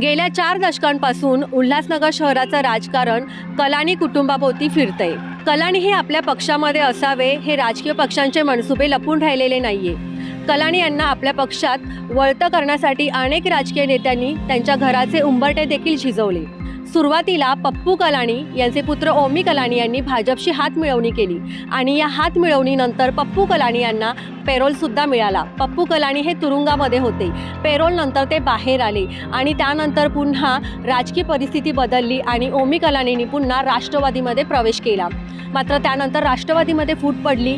गेल्या चार दशकांपासून उल्हासनगर शहराचं राजकारण कलानी कुटुंबाभोवती फिरतंय. कलानी हे आपल्या पक्षामध्ये असावे हे राजकीय पक्षांचे मनसुबे लपून राहिलेले नाहीये. कलानी यांना आपल्या पक्षात वळतं करण्यासाठी अनेक राजकीय नेत्यांनी त्यांच्या घराचे उंबरटे देखील झिजवले सुरुवातीला पप्पू कलाणी यांचे पुत्र ओमी कलाणी यांनी भाजपशी हात मिळवणी केली. आणि या हात मिळवणीनंतर पप्पू कलाणी यांना पेरोलसुद्धा मिळाला. पप्पू कलाणी हे तुरुंगामध्ये होते. पेरोल नंतर ते बाहेर आले आणि त्यानंतर पुन्हा राजकीय परिस्थिती बदलली आणि ओमी कलाणींनी पुन्हा राष्ट्रवादीमध्ये प्रवेश केला. मात्र त्यानंतर राष्ट्रवादीमध्ये फूट पडली.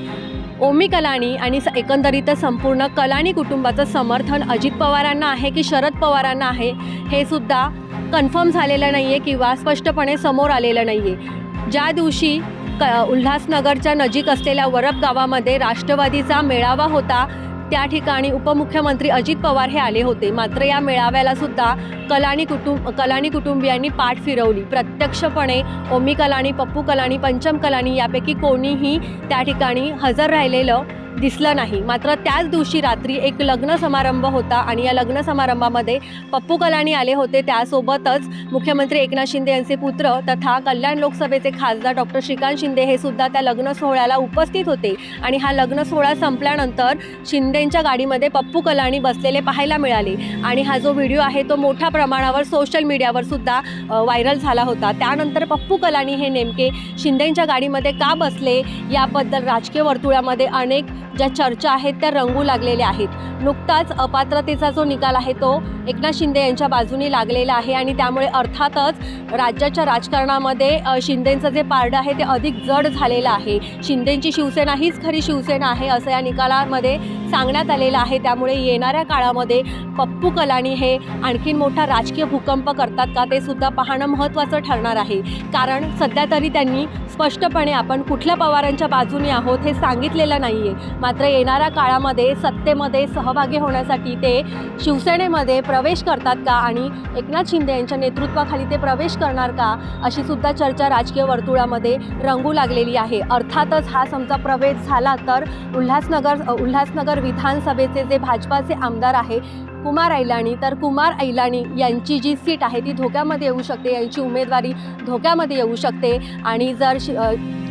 ओमी कलानी आणि स- संपूर्ण कलाणी कुटुंबाचं समर्थन अजित पवारांना आहे की शरद पवारांना आहे हे सुद्धा कन्फर्म झालेलं नाही आहे किंवा स्पष्टपणे समोर आलेलं नाही आहे ज्या दिवशी क उल्हासनगरच्या नजीक असलेल्या वरप गावामध्ये राष्ट्रवादीचा मेळावा होता त्या ठिकाणी उपमुख्यमंत्री अजित पवार हे आले होते. मात्र या मेळाव्याला सुद्धा कलानी कुटुंब कलानी कुटुंबियांनी पाठ फिरवली. प्रत्यक्षपणे ओमी कलानी पप्पू कलानी पंचम कलानी यापैकी कोणीही त्या ठिकाणी हजर राहिलेलं दिसलं नाही. मात्र त्याच दिवशी रात्री एक लग्न समारंभ होता आणि या लग्न समारंभामध्ये पप्पू कलानी आले होते. त्यासोबतच मुख्यमंत्री एकनाथ शिंदे यांचे पुत्र तथा कल्याण लोकसभेचे खासदार डॉक्टर श्रीकांत शिंदे हे सुद्धा त्या लग्न सोहळ्याला उपस्थित होते. आणि हा लग्न सोहळा संपल्यानंतर शिंदेंच्या गाडीमध्ये पप्पू कलानी बसलेले पाहायला मिळाले. आणि हा जो व्हिडिओ आहे तो मोठ्या प्रमाणावर सोशल मीडियावर सुद्धा व्हायरल झाला होता. त्यानंतर पप्पू कलानी हे नेमके शिंदेंच्या गाडीमध्ये का बसले? याबद्दल राजकीय वर्तुळामध्ये अनेक ज्या चर्चा आहेत त्या रंगू लागलेल्या आहेत. नुकताच अपात्रतेचा जो निकाल आहे तो एकनाथ शिंदे यांच्या बाजूने लागलेला आहे आणि त्यामुळे अर्थातच राज्याच्या राजकारणामध्ये शिंदेंचं जे पारडं आहे ते अधिक जड झालेलं आहे. शिंदेंची शिवसेना हीच खरी शिवसेना आहे असं या निकालामध्ये सांगण्यात आलेलं आहे. त्यामुळे येणाऱ्या काळामध्ये पप्पू कलानी हे आणखीन मोठा राजकीय भूकंप करतात का ते सुद्धा पाहणं महत्त्वाचं ठरणार आहे. कारण सध्या तरी त्यांनी स्पष्टपणे आपण कुठल्या पवारांच्या बाजूने आहोत हे सांगितलेलं नाही आहे मात्र येणाऱ्या काळामध्ये सत्तेमध्ये सहभागी होण्यासाठी ते शिवसेनेमध्ये प्रवेश करतात का आणि एकनाथ शिंदे यांच्या नेतृत्वाखाली ते प्रवेश करणार का अशी सुद्धा चर्चा राजकीय वर्तुळामध्ये रंगू लागलेली आहे. अर्थातच हा समजा प्रवेश झाला तर उल्हासनगर उल्हासनगर विधानसभेचे जे भाजपाचे आमदार आहे कुमार ऐलाणी तर कुमार ऐलाणी यांची जी सीट आहे ती धोक्यामध्ये येऊ शकते. यांची उमेदवारी धोक्यामध्ये येऊ शकते. आणि जर शि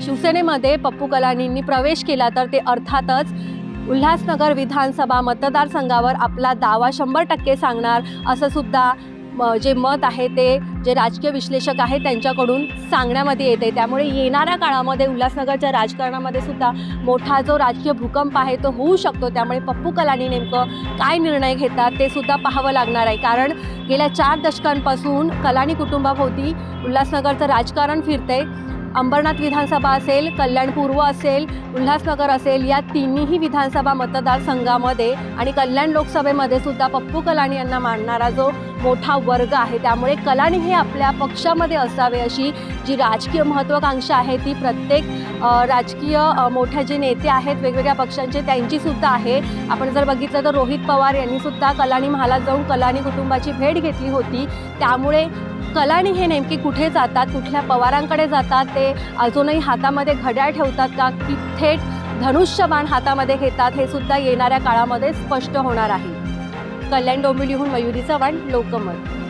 शिवसेनेमध्ये पप्पू कलानींनी प्रवेश केला तर ते अर्थातच उल्हासनगर विधानसभा मतदारसंघावर आपला दावा शंभर टक्के सांगणार असं सुद्धा जे मत आहे ते जे राजकीय विश्लेषक आहेत त्यांच्याकडून सांगण्यामध्ये येते. त्यामुळे येणाऱ्या काळामध्ये उल्हासनगरच्या राजकारणामध्ये सुद्धा मोठा जो राजकीय भूकंप आहे तो होऊ शकतो. त्यामुळे पप्पू कलानी नेमकं काय निर्णय घेतात ते सुद्धा पाहावं लागणार आहे. कारण गेल्या चार दशकांपासून कलानी कुटुंबाभोवती उल्हासनगरचं राजकारण फिरतंय. अंबरनाथ विधानसभा असेल कल्याण पूर्व असेल उल्हासनगर असेल या तिन्ही विधानसभा मतदारसंघामध्ये आणि कल्याण लोकसभेमध्ये सुद्धा पप्पू कलानी यांना मानणारा जो मोठा वर्ग आहे त्यामुळे कलानी हे आपल्या पक्षामध्ये असावे अशी जी राजकीय महत्त्वाकांक्षा आहे ती प्रत्येक राजकीय मोठ्या मोठे जे नेते आहेत वेगवेगळ्या पक्षांचे त्यांचीसुद्धा आहे. आपण जर बघितलं तर रोहित पवार यांनीसुद्धा कलाणी कलानी महालात जाऊन कलानी कुटुंबाची भेट घेतली होती. त्यामुळे कलानी हे नेमके कुठे जातात कुठल्या पवारांकडे जातात ते अजूनही हातामध्ये घड्याळ ठेवतात का की थेट धनुष्यबाण हातामध्ये घेतात हे सुद्धा येणाऱ्या काळामध्ये स्पष्ट होणार आहे. कल्याण डोंबिवलीहून मयुरी चव्हाण लोकमत.